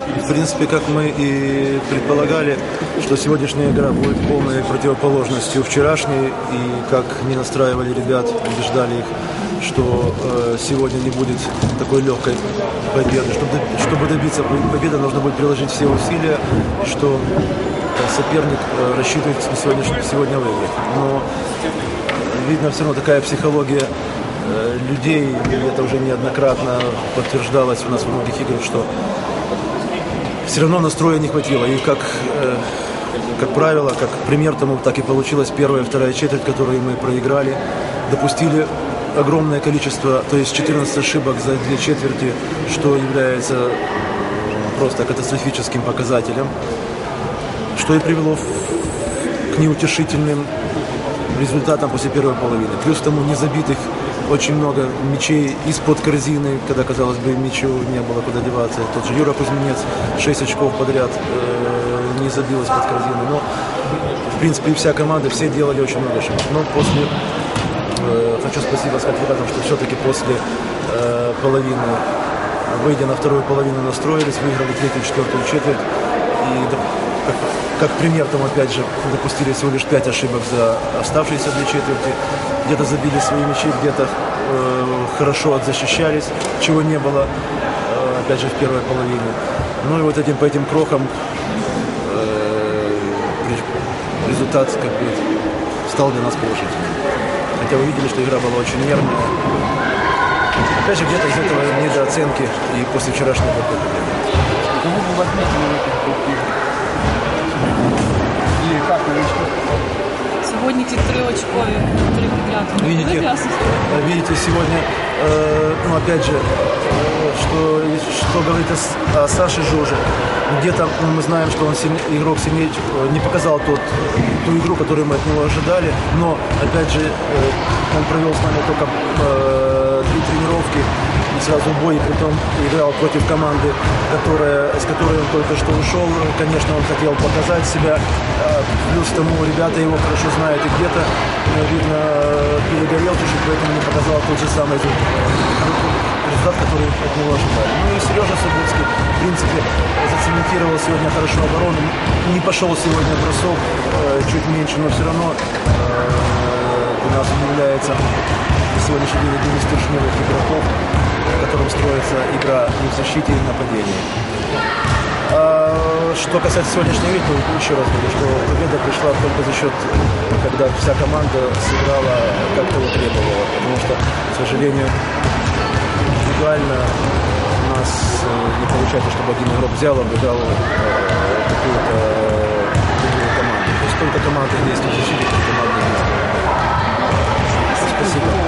В принципе, как мы и предполагали, что сегодняшняя игра будет полной противоположностью вчерашней, и как не настраивали ребят, убеждали их, что э, сегодня не будет такой легкой победы. Чтобы, добиться победы, нужно будет приложить все усилия, что э, соперник э, рассчитывает сегодня, сегодня выиграть. Но видно все равно такая психология э, людей, и это уже неоднократно подтверждалось у нас в многих играх, что все равно настроя не хватило. И как, э, как правило, как пример тому, так и получилась первая вторая четверть, которую мы проиграли. Допустили огромное количество, то есть 14 ошибок за две четверти, что является просто катастрофическим показателем, что и привело к неутешительным результатам после первой половины. Плюс к тому незабитых очень много мячей из-под корзины, когда, казалось бы, мячу не было куда деваться. Тот же Юра Кузьминец 6 очков подряд э, не забил из-под корзины. Но, в принципе, и вся команда, все делали очень много ошибок. Но после, э, хочу спасибо сказать ребятам, что все-таки после э, половины, выйдя на вторую половину, настроились, выиграли третью, четвертую четверть. И как, пример, там опять же допустили всего лишь 5 ошибок за оставшиеся две четверти. Где-то забили свои мячи, где-то э, хорошо отзащищались, чего не было, э, опять же, в первой половине. Ну и вот этим по этим крохам э, результат как бы стал для нас положительным. Хотя вы видели, что игра была очень нервная. Опять же, где-то из этого недооценки и после вчерашнего победы. Кого бы вы отметили в этих Сегодня ті трьохочкові три підряд. Видите, Вив'язки. видите сегодня, э, ну опять же, э, что, что говорит о, С- о Саше Жоже. Где-то ну, мы знаем, что он сильнее- игрок сильнее э, не показал тот, ту игру, которую мы от него ожидали, но опять же э, он провел с нами только э, три тренировки и сразу бой, и притом играл против команды, которая, с которой он только что ушел. Конечно, он хотел показать себя, э, плюс к тому ребята его хорошо знают и где-то, э, видно, перегорел чуть-чуть, поэтому не показал тот же самый результат, результат, который от него ожидали. Ну и Сережа Сабурский, в принципе, зацементировал сегодня хорошо оборону, не пошел сегодня бросок, э, чуть меньше, но все равно э, у нас является на сегодняшний день одним из стержневых игроков, на котором строится игра и в защите, и в нападении. А, Что касается сегодняшней игры, то еще раз говорю, что победа пришла только за счет, когда вся команда сыграла, как того требовала. Потому что, к сожалению, индивидуально у нас э, не получается, чтобы один игрок взял, обыграл э, какую-то команду. То есть только команда действует в защите, только команда possible.